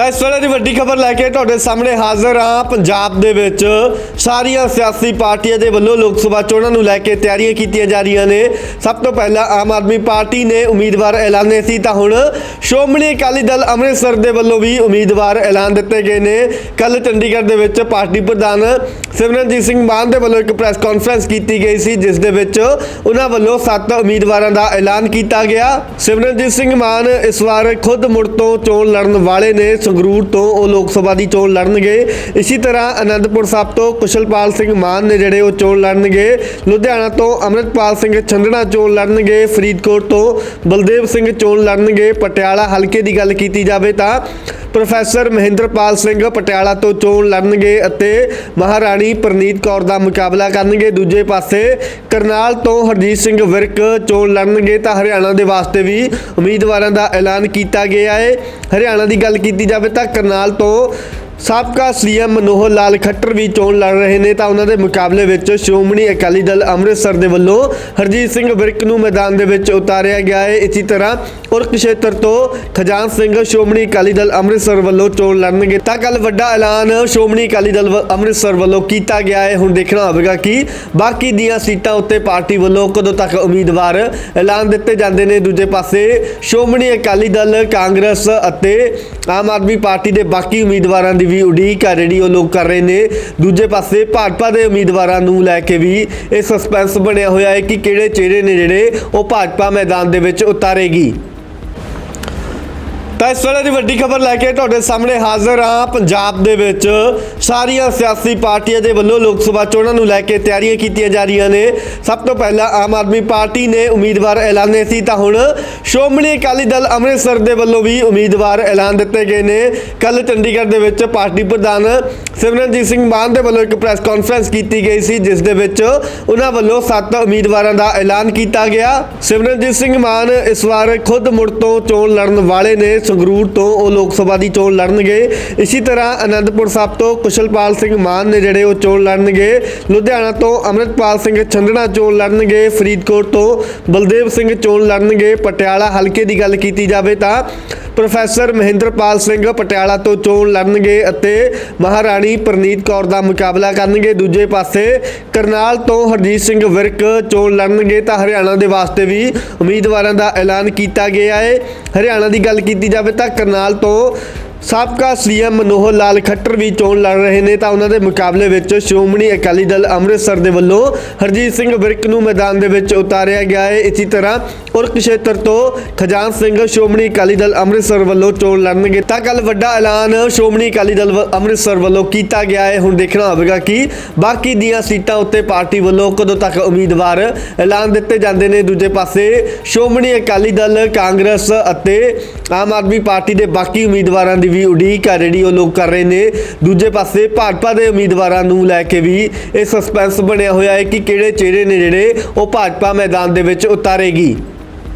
ਤਾਂ ਇਸ ਵੇਲੇ ਦੀ ਵੱਡੀ ਖਬਰ ਲੈ ਕੇ ਤੁਹਾਡੇ ਸਾਹਮਣੇ ਹਾਜ਼ਰ ਹਾਂ। ਪੰਜਾਬ ਦੇ ਵਿੱਚ ਸਾਰੀਆਂ ਸਿਆਸੀ ਪਾਰਟੀਆਂ ਦੇ ਵੱਲੋਂ ਲੋਕ ਸਭਾ ਚੋਣਾਂ ਨੂੰ ਲੈ ਕੇ ਤਿਆਰੀਆਂ ਕੀਤੀਆਂ ਜਾ ਰਹੀਆਂ ਨੇ। ਸਭ ਤੋਂ ਪਹਿਲਾਂ ਆਮ ਆਦਮੀ ਪਾਰਟੀ ਨੇ ਉਮੀਦਵਾਰ ਐਲਾਨੇ ਸੀ। ਤਾਂ ਹੁਣ ਸ਼੍ਰੋਮਣੀ ਅਕਾਲੀ ਦਲ ਅੰਮ੍ਰਿਤਸਰ ਦੇ ਵੱਲੋਂ ਵੀ ਉਮੀਦਵਾਰ ਐਲਾਨ ਦਿੱਤੇ ਗਏ ਨੇ। ਕੱਲ ਚੰਡੀਗੜ੍ਹ ਦੇ ਵਿੱਚ ਪਾਰਟੀ ਪ੍ਰਧਾਨ ਸਿਮਰਨਜੀਤ ਸਿੰਘ ਮਾਨ ਦੇ ਵੱਲੋਂ ਇੱਕ ਪ੍ਰੈਸ ਕਾਨਫਰੰਸ ਕੀਤੀ ਗਈ ਸੀ, ਜਿਸ ਦੇ ਵਿੱਚ ਉਹਨਾਂ ਵੱਲੋਂ ਸੱਤ ਉਮੀਦਵਾਰਾਂ ਦਾ ਐਲਾਨ ਕੀਤਾ ਗਿਆ। ਸਿਮਰਨਜੀਤ ਸਿੰਘ ਮਾਨ ਇਸ ਵਾਰ ਖੁਦ ਮੁੜ ਤੋਂ ਚੋਣ ਲੜਨ ਵਾਲੇ ਨੇ। ਸੰਗਰੂਰ ਤੋਂ ਉਹ ਲੋਕ ਸਭਾ ਦੀ ਚੋਣ ਲੜਨਗੇ। ਇਸੇ ਤਰ੍ਹਾਂ ਅਨੰਦਪੁਰ ਸਾਹਿਬ ਤੋਂ ਕੁਸ਼ਲਪਾਲ ਸਿੰਘ ਮਾਨ ਨੇ ਜਿਹੜੇ ਉਹ ਚੋਣ ਲੜਨਗੇ। ਲੁਧਿਆਣਾ ਤੋਂ ਅੰਮ੍ਰਿਤਪਾਲ ਸਿੰਘ ਛੰਦਣਾ ਚੋਣ ਲੜਨਗੇ। ਫਰੀਦਕੋਟ ਤੋਂ ਬਲਦੇਵ ਸਿੰਘ ਚੋਣ ਲੜਨਗੇ। ਪਟਿਆਲਾ ਹਲਕੇ ਦੀ ਗੱਲ ਕੀਤੀ ਜਾਵੇ ਤਾਂ ਪ੍ਰੋਫੈਸਰ ਮਹਿੰਦਰਪਾਲ ਸਿੰਘ ਪਟਿਆਲਾ ਤੋਂ ਚੋਣ ਲੜਨਗੇ ਅਤੇ ਮਹਾਰਾਣੀ ਪ੍ਰਨੀਤ ਕੌਰ ਦਾ ਮੁਕਾਬਲਾ ਕਰਨਗੇ। ਦੂਜੇ ਪਾਸੇ ਕਰਨਾਲ ਤੋਂ ਹਰਜੀਤ ਸਿੰਘ ਵਿਰਕ ਚੋਣ ਲੜਨਗੇ ਤਾਂ ਹਰਿਆਣਾ ਦੇ ਵਾਸਤੇ ਵੀ ਉਮੀਦਵਾਰਾਂ ਦਾ ਐਲਾਨ ਕੀਤਾ ਗਿਆ ਹੈ ਹਰਿਆਣਾ ਦੀ ਗੱਲ ਕੀਤੀ ਜਾਵੇ ਤਾਂ ਕਰਨਾਲ ਤੋਂ ਸਾਬਕਾ ਸੀਐਮ ਮਨੋਹਰ ਲਾਲ ਖੱਟਰ ਵੀ ਚੋਣ ਲੜ ਰਹੇ ਨੇ ਤਾਂ ਉਹਨਾਂ ਦੇ ਮੁਕਾਬਲੇ ਵਿੱਚ ਸ਼੍ਰੋਮਣੀ ਅਕਾਲੀ ਦਲ ਅੰਮ੍ਰਿਤਸਰ ਦੇ ਵੱਲੋਂ ਹਰਜੀਤ ਸਿੰਘ ਵਿਰਕ ਨੂੰ ਮੈਦਾਨ ਦੇ ਵਿੱਚ ਉਤਾਰਿਆ ਗਿਆ ਹੈ। ਇਸੇ ਤਰ੍ਹਾਂ ਉਰਕ ਖੇਤਰ ਤੋਂ ਖਜਾਨ ਸਿੰਘ ਸ਼੍ਰੋਮਣੀ ਅਕਾਲੀ ਦਲ ਅੰਮ੍ਰਿਤਸਰ ਵੱਲੋਂ ਚੋਣ ਲੜਨਗੇ। ਤਾਂ ਕੱਲ ਵੱਡਾ ਐਲਾਨ ਸ਼੍ਰੋਮਣੀ ਅਕਾਲੀ ਦਲ ਵ- ਅੰਮ੍ਰਿਤਸਰ ਵੱਲੋਂ ਕੀਤਾ ਗਿਆ ਹੈ। ਹੁਣ ਦੇਖਣਾ ਹੋਵੇਗਾ ਕਿ ਬਾਕੀ ਦੀਆਂ ਸੀਟਾਂ ਉੱਤੇ ਪਾਰਟੀ ਵੱਲੋਂ ਕਦੋਂ ਤੱਕ ਉਮੀਦਵਾਰ ਐਲਾਨ ਦਿੱਤੇ ਜਾਂਦੇ ਨੇ। ਦੂਜੇ ਪਾਸੇ ਸ਼੍ਰੋਮਣੀ ਅਕਾਲੀ ਦਲ ਕਾਂਗਰਸ ਅਤੇ ਆਮ ਆਦਮੀ ਪਾਰਟੀ ਦੇ ਬਾਕੀ ਉਮੀਦਵਾਰਾਂ ਦੀ ਵੀ ਉਡੀਕ ਆ ਜਿਹੜੀ ਉਹ ਲੋਕ ਕਰ ਰਹੇ ਨੇ। ਦੂਜੇ ਪਾਸੇ ਭਾਜਪਾ ਦੇ ਉਮੀਦਵਾਰਾਂ ਨੂੰ ਲੈ ਕੇ ਵੀ ਇਹ ਸਸਪੈਂਸ ਬਣਿਆ ਹੋਇਆ ਹੈ ਕਿ ਕਿਹੜੇ ਚਿਹਰੇ ਨੇ ਜਿਹੜੇ ਉਹ ਭਾਜਪਾ ਮੈਦਾਨ ਦੇ ਵਿੱਚ ਉਤਾਰੇਗੀ। ਤਾਂ ਇਸ ਵੇਲੇ ਦੀ ਵੱਡੀ ਖਬਰ ਲੈ ਕੇ ਤੁਹਾਡੇ ਸਾਹਮਣੇ ਹਾਜ਼ਰ ਹਾਂ ਪੰਜਾਬ ਦੇ ਵਿੱਚ। ਸਾਰੀਆਂ ਸਿਆਸੀ ਪਾਰਟੀਆਂ ਦੇ ਵੱਲੋਂ ਲੋਕ ਸਭਾ ਚੋਣਾਂ ਨੂੰ ਲੈ ਕੇ ਤਿਆਰੀਆਂ ਕੀਤੀਆਂ ਜਾ ਰਹੀਆਂ ਨੇ। ਸਭ ਤੋਂ ਪਹਿਲਾਂ ਆਮ ਆਦਮੀ ਪਾਰਟੀ ਨੇ ਉਮੀਦਵਾਰ ਐਲਾਨੇ ਸੀ ਤਾਂ ਹੁਣ ਸ਼੍ਰੋਮਣੀ ਅਕਾਲੀ ਦਲ ਅੰਮ੍ਰਿਤਸਰ ਦੇ ਵੱਲੋਂ ਵੀ ਉਮੀਦਵਾਰ ਐਲਾਨ ਦਿੱਤੇ ਗਏ ਨੇ। ਕੱਲ ਚੰਡੀਗੜ੍ਹ ਦੇ ਵਿੱਚ ਪਾਰਟੀ ਪ੍ਰਧਾਨ ਸਿਮਰਨਜੀਤ ਸਿੰਘ ਮਾਨ ਦੇ ਵੱਲੋਂ ਇੱਕ ਪ੍ਰੈਸ ਕਾਨਫਰੰਸ ਕੀਤੀ ਗਈ ਸੀ, ਜਿਸ ਦੇ ਵਿੱਚ ਉਹਨਾਂ ਵੱਲੋਂ ਸੱਤ ਉਮੀਦਵਾਰਾਂ ਦਾ ਐਲਾਨ ਕੀਤਾ ਗਿਆ। ਸਿਮਰਨਜੀਤ ਸਿੰਘ ਮਾਨ ਇਸ ਵਾਰ ਖੁਦ ਮੁੜ ਤੋਂ ਚੋਣ ਲੜਨ ਵਾਲੇ ਨੇ। ਸੰਗਰੂਰ ਤੋਂ ਉਹ ਲੋਕ ਸਭਾ ਦੀ ਚੋਣ ਲੜਨਗੇ। ਇਸੇ ਤਰ੍ਹਾਂ ਅਨੰਦਪੁਰ ਸਾਹਿਬ ਤੋਂ ਕੁਸ਼ਲਪਾਲ ਸਿੰਘ ਮਾਨ ਨੇ ਜਿਹੜੇ ਉਹ ਚੋਣ ਲੜਨਗੇ। ਲੁਧਿਆਣਾ ਤੋਂ ਅੰਮ੍ਰਿਤਪਾਲ ਸਿੰਘ ਛੰਡਣਾ ਚੋਣ ਲੜਨਗੇ। ਫਰੀਦਕੋਟ ਤੋਂ ਬਲਦੇਵ ਸਿੰਘ ਚੋਣ ਲੜਨਗੇ। ਪਟਿਆਲਾ ਹਲਕੇ ਦੀ ਗੱਲ ਕੀਤੀ ਜਾਵੇ ਤਾਂ ਪ੍ਰੋਫੈਸਰ ਮਹਿੰਦਰਪਾਲ ਸਿੰਘ ਪਟਿਆਲਾ ਤੋਂ ਚੋਣ ਲੜਨਗੇ ਅਤੇ ਮਹਾਰਾਣੀ ਪ੍ਰਨੀਤ ਕੌਰ ਦਾ ਮੁਕਾਬਲਾ ਕਰਨਗੇ। ਦੂਜੇ ਪਾਸੇ ਕਰਨਾਲ ਤੋਂ ਹਰਜੀਤ ਸਿੰਘ ਵਿਰਕ ਚੋਣ ਲੜਨਗੇ ਤਾਂ ਹਰਿਆਣਾ ਦੇ ਵਾਸਤੇ ਵੀ ਉਮੀਦਵਾਰਾਂ ਦਾ ਐਲਾਨ ਕੀਤਾ ਗਿਆ ਹੈ ਹਰਿਆਣਾ ਦੀ ਗੱਲ ਕੀਤੀ ਜਾਵੇ ਤਾਂ ਕਰਨਾਲ ਤੋਂ ਸਾਬਕਾ ਸੀਐਮ ਮਨੋਹਰ ਲਾਲ ਖੱਟਰ ਵੀ ਚੋਣ ਲੜ ਰਹੇ ਨੇ ਤਾਂ ਉਹਨਾਂ ਦੇ ਮੁਕਾਬਲੇ ਵਿੱਚ ਸ਼੍ਰੋਮਣੀ ਅਕਾਲੀ ਦਲ ਅੰਮ੍ਰਿਤਸਰ ਦੇ ਵੱਲੋਂ ਹਰਜੀਤ ਸਿੰਘ ਵਿਰਕ ਨੂੰ ਮੈਦਾਨ ਦੇ ਵਿੱਚ ਉਤਾਰਿਆ ਗਿਆ ਹੈ। ਇਸੇ ਤਰ੍ਹਾਂ ਉਰਕ ਖੇਤਰ ਤੋਂ ਖਜਾਨ ਸਿੰਘ ਸ਼੍ਰੋਮਣੀ ਅਕਾਲੀ ਦਲ ਅੰਮ੍ਰਿਤਸਰ ਵੱਲੋਂ ਚੋਣ ਲੜਨਗੇ। ਤਾਂ ਕੱਲ ਵੱਡਾ ਐਲਾਨ ਸ਼੍ਰੋਮਣੀ ਅਕਾਲੀ ਦਲ ਵ- ਅੰਮ੍ਰਿਤਸਰ ਵੱਲੋਂ ਕੀਤਾ ਗਿਆ ਹੈ। ਹੁਣ ਦੇਖਣਾ ਹੋਵੇਗਾ ਕਿ ਬਾਕੀ ਦੀਆਂ ਸੀਟਾਂ ਉੱਤੇ ਪਾਰਟੀ ਵੱਲੋਂ ਕਦੋਂ ਤੱਕ ਉਮੀਦਵਾਰ ਐਲਾਨ ਦਿੱਤੇ ਜਾਂਦੇ ਨੇ। ਦੂਜੇ ਪਾਸੇ ਸ਼੍ਰੋਮਣੀ ਅਕਾਲੀ ਦਲ ਕਾਂਗਰਸ ਅਤੇ ਆਮ ਆਦਮੀ ਪਾਰਟੀ ਦੇ ਬਾਕੀ ਉਮੀਦਵਾਰਾਂ ਦੀ ਵੀ ਉਡੀਕ ਆ ਜਿਹੜੀ ਉਹ ਲੋਕ ਕਰ ਰਹੇ ਨੇ। ਦੂਜੇ ਪਾਸੇ ਭਾਜਪਾ ਦੇ ਉਮੀਦਵਾਰਾਂ ਨੂੰ ਲੈ ਕੇ ਵੀ ਇਹ ਸਸਪੈਂਸ ਬਣਿਆ ਹੋਇਆ ਹੈ ਕਿ ਕਿਹੜੇ ਚਿਹਰੇ ਨੇ ਜਿਹੜੇ ਉਹ ਭਾਜਪਾ ਮੈਦਾਨ ਦੇ ਵਿੱਚ ਉਤਾਰੇਗੀ।